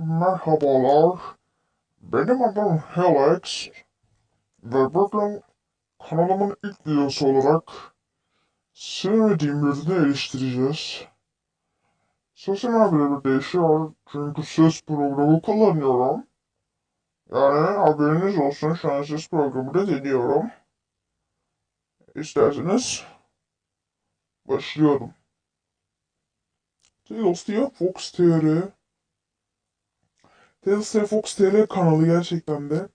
Merhabalar. Benim adım Helix. Ve bugün kanalımın ilk videosu olarak sevmediğim birini eleştireceğiz. Sesim bir değişiyor çünkü ses programı kullanıyorum. Yani haberiniz olsun şu an ses programı da deniyorum. İsterseniz başlıyorum. Tales diye Fox TR. Diye Fox TR kanalı gerçekten de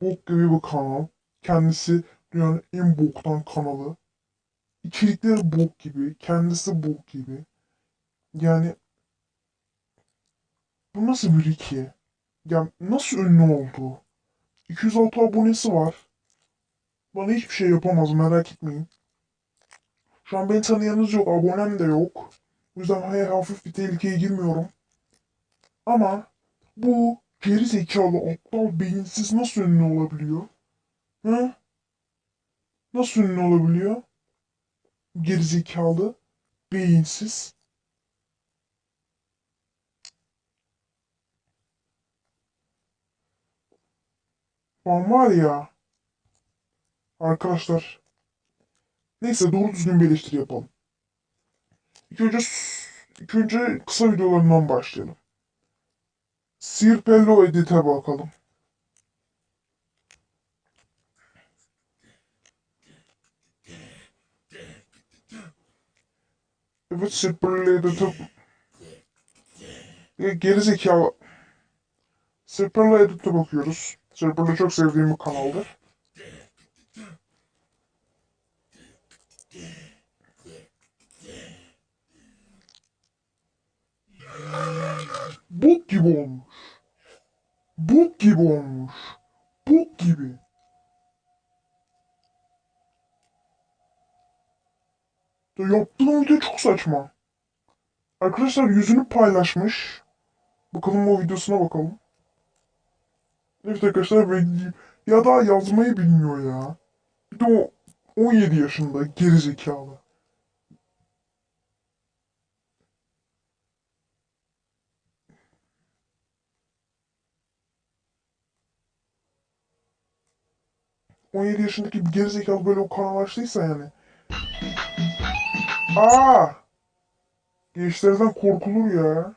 bok gibi bir kanal. Kendisi dünyanın en boktan kanalı. İçerikleri bok gibi, kendisi bok gibi. Yani bu nasıl biri ki? Ya nasıl ünlü oldu? 206 abonesi var. Bana hiçbir şey yapamaz merak etmeyin. Şu an beni tanıyanınız yok, abonem de yok. O yüzden hay hafif bir tehlikeye girmiyorum. Ama bu geri zekalı aptal beyinsiz nasıl ünlü olabiliyor? Hı? Nasıl ünlü olabiliyor? Geri zekalı, beyinsiz. Lan var ya. Arkadaşlar. Neyse doğru düzgün bir eleştiri yapalım. İlk önce, ilk önce kısa videolarından başlayalım. Sirpello Edit'e bakalım. Evet Sirpello Edit'e... Ya Gerizekalı... Sirpello Edit'e bakıyoruz. Sirpello çok sevdiğim bir kanaldır. Bok gibi olmuş. Gibi olmuş. Bok gibi. Ya yaptığım video çok saçma. Arkadaşlar yüzünü paylaşmış. Bakalım o videosuna bakalım. Evet arkadaşlar ben- ya daha yazmayı bilmiyor ya. Bir de o 17 yaşında gerizekalı. On yedi yaşındaki bir gerizekalı böyle o kanal yani. Aa! Gençlerden korkulur ya.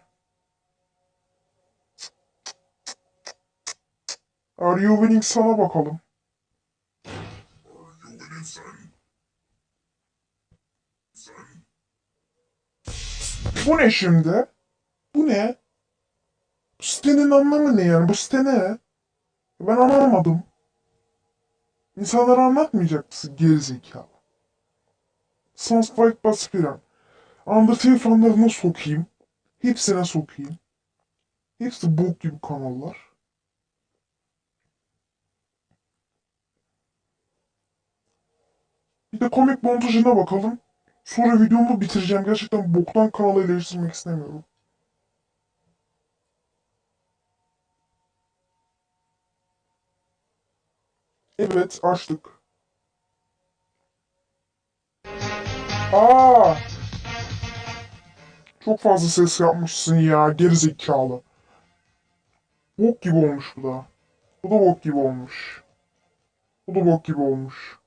Are you winning sana bakalım. Bu ne şimdi? Bu ne? Bu sitenin anlamı ne yani? Bu site ne? Ben anlamadım. İnsanlara anlatmayacak mısın gerizekalı? Sunspike Baspiran. Undertale fanlarına sokayım. Hepsine sokayım. Hepsi bok gibi kanallar. Bir de komik montajına bakalım. Sonra videomu bitireceğim. Gerçekten boktan kanalı eleştirmek istemiyorum. Evet, açtık. Aa! Çok fazla ses yapmışsın ya, gerizekalı. Bok gibi olmuş bu da. Bu da bok gibi olmuş. Bu da bok gibi olmuş.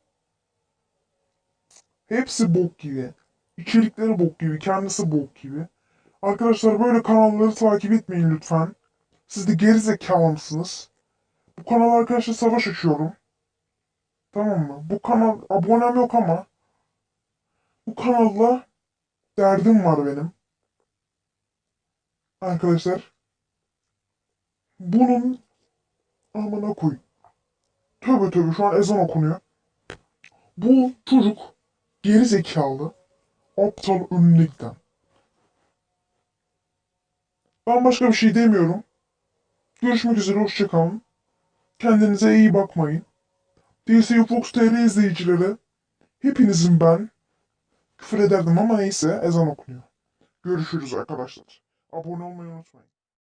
Hepsi bok gibi. İçerikleri bok gibi, kendisi bok gibi. Arkadaşlar böyle kanalları takip etmeyin lütfen. Siz de gerizekalı mısınız? Bu kanal arkadaşlar savaş açıyorum. Tamam mı? Bu kanal abonem yok ama bu kanalla derdim var benim. Arkadaşlar bunun amına koy. Tövbe tövbe şu an ezan okunuyor. Bu çocuk geri zekalı, aptal önüne giden. Ben başka bir şey demiyorum. Görüşmek üzere, hoşçakalın. Kendinize iyi bakmayın. DC Fox TR izleyicileri, hepinizin ben küfür ederdim ama neyse ezan okunuyor. Görüşürüz arkadaşlar. Abone olmayı unutmayın.